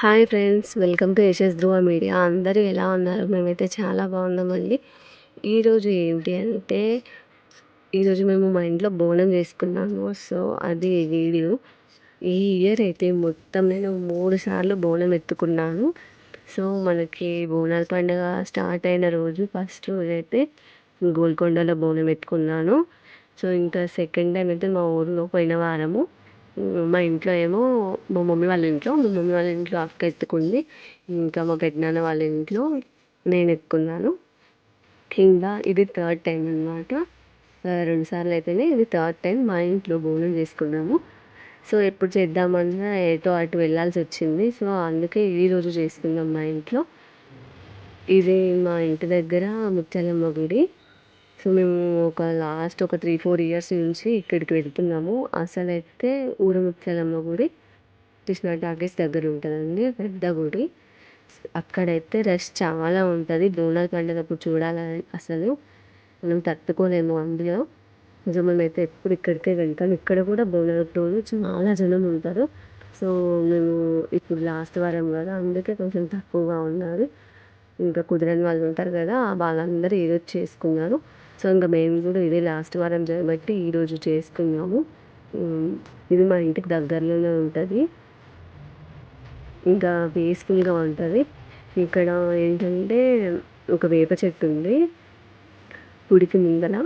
Hi friends welcome to Yashas Dhruva media. అందరూ ఎలా ఉన్నారు? మేమైతే చాలా బాగున్నామండి ఈరోజు ఏంటి అంటే ఈరోజు మేము మా ఇంట్లో బోనం చేసుకున్నాము. సో అది వీడియో. ఈ ఇయర్ అయితే మొత్తం నేను మూడు సార్లు బోనం ఎత్తుకున్నాను. సో మనకి బోనాల పండుగ స్టార్ట్ అయిన రోజు ఫస్ట్ రోజు అయితే గోల్కొండలో బోనం ఎత్తుకున్నాను. సో ఇంకా సెకండ్ టైం అయితే మా ఊరిలో పోయిన వారము. మా ఇంట్లో ఏమో మా మమ్మీ వాళ్ళ ఇంట్లో మా మమ్మీ వాళ్ళ ఇంట్లో అక్క ఎత్తుకుంది. ఇంకా మా పెద్దనాన్న వాళ్ళ ఇంట్లో నేను ఎత్తుకున్నాను ఇంకా ఇది థర్డ్ టైం అనమాట రెండు సార్లు అయితేనే ఇది థర్డ్ టైం మా ఇంట్లో భోజనం చేసుకున్నాము. సో ఎప్పుడు చేద్దామన్నా ఎటో అటు వెళ్ళాల్సి వచ్చింది. సో అందుకే ఈరోజు చేసుకున్నాం మా ఇంట్లో. ఇది మా ఇంటి దగ్గర ముత్యాలమ్మ గుడి. సో మేము ఒక లాస్ట్ ఒక త్రీ ఫోర్ ఇయర్స్ నుంచి ఇక్కడికి వెళ్తున్నాము. అసలైతే ఊరముత్యాలమ్మ గుడి కృష్ణా టాకీస్ దగ్గర ఉంటుందండి పెద్ద గుడి. అక్కడైతే రష్ చాలా ఉంటుంది. బోనాల పండేటప్పుడు చూడాలని అసలు మనం తట్టుకోలేము అందులో. నిజం అయితే ఎప్పుడు ఇక్కడికే వెళ్తాం. ఇక్కడ కూడా బోనాల రోజు చాలా జనం ఉంటారు. సో మేము ఇప్పుడు లాస్ట్ వారం కదా అందుకే కొంచెం తక్కువగా ఉన్నారు. ఇంకా కుదరని వాళ్ళు ఉంటారు కదా వాళ్ళందరూ ఈరోజు చేసుకున్నారు. సో ఇంకా మేము కూడా ఇదే లాస్ట్ వారం కాబట్టి ఈరోజు చేసుకున్నాము. ఇది మా ఇంటికి దగ్గరలోనే ఉంటుంది. ఇంకా పీస్ఫుల్గా ఉంటుంది. ఇక్కడ ఏంటంటే ఒక వేప చెట్టు ఉంది గుడికి ముందర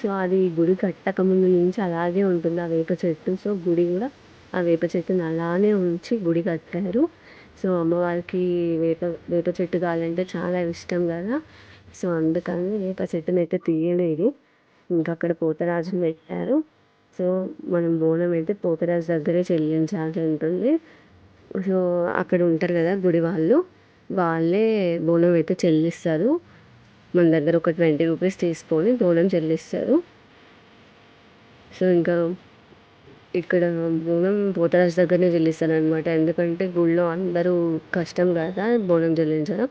సో అది గుడి కట్టక ముందు నుంచి అలాగే ఉంటుంది ఆ వేప చెట్టు. సో గుడి కూడా ఆ వేప చెట్టుని అలానే ఉంచి గుడి కట్టారు. సో అమ్మవారికి వేప వేప చెట్టు కావాలంటే చాలా ఇష్టం కదా. సో అందుకని వేప చెట్టుని అయితే తీయలేదు. ఇంకా అక్కడ పోతరాజుని పెట్టారు. సో మనం బోనం అయితే పోతరాజు దగ్గరే చెల్లించాల్సి ఉంటుంది. సో అక్కడ ఉంటారు కదా గుడి వాళ్ళు. వాళ్ళే బోనం అయితే చెల్లిస్తారు. మన దగ్గర ఒక ట్వంటీ రూపీస్ తీసుకొని బోనం చెల్లిస్తారు. సో ఇంకా ఇక్కడ బోనం పోతరాజు దగ్గరనే చెల్లిస్తారు అనమాట ఎందుకంటే గుళ్ళో అందరూ కష్టం కదా బోనం చెల్లించడం.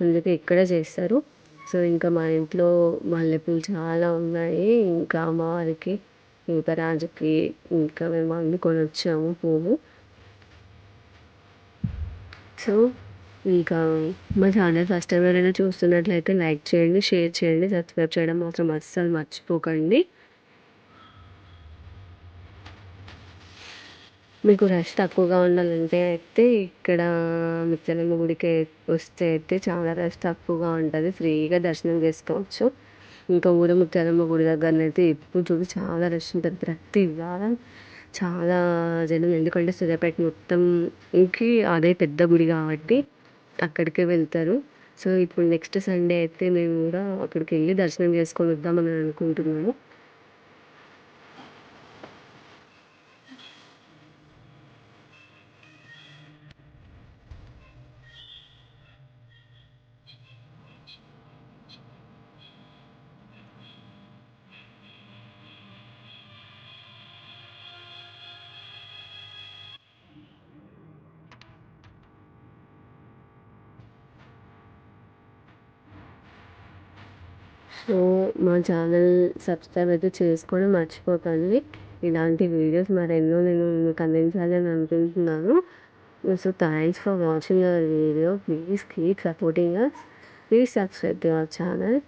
అందుకే ఇక్కడే చేస్తారు. సో ఇంకా మా ఇంట్లో మల్లెపూలు చాలా ఉన్నాయి. ఇంకా అమ్మవారికి రాజుకి ఇంకా మేము అన్ని కొనొచ్చాము పువ్వు. సో ఇంకా మా ఛానల్ ఫస్ట్ టైం ఎవరైనా చూస్తున్నట్లయితే లైక్ చేయండి షేర్ చేయండి సబ్స్క్రైబ్ చేయడం మాత్రం అస్సలు మర్చిపోకండి. మీకు రష్ తక్కువగా ఉండాలంటే అయితే ఇక్కడ ముత్యాలమ్మ గుడికి వస్తే అయితే చాలా రష్ తక్కువగా ఉంటుంది. ఫ్రీగా దర్శనం చేసుకోవచ్చు. ఇంకా ఊరు ముత్యాలమ్మ గుడి దగ్గరనైతే ఎప్పుడు చూడు చాలా రష్ ఉంటుంది. ప్రతి వారం చాలా జనం ఎందుకంటే సూర్యాపేట మొత్తంకి అదే పెద్ద గుడి కాబట్టి అక్కడికే వెళ్తారు. సో ఇప్పుడు నెక్స్ట్ సండే అయితే మేము కూడా అక్కడికి వెళ్ళి దర్శనం చేసుకొని వద్దామని అనుకుంటున్నాము. సో మా ఛానల్ సబ్స్క్రైబ్ అయితే చేసుకోవడం మర్చిపోకండి. ఇలాంటి వీడియోస్ మరెన్నో నేను మీకు అందించాలని అనుకుంటున్నాను. So thanks for watching our video please keep supporting us please subscribe to our channel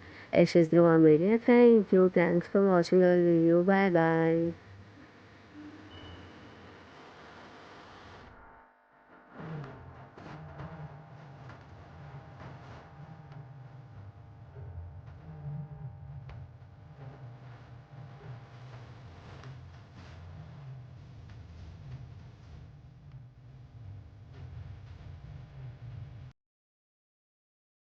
Yashas Dhruva media thank you thanks for watching our video bye bye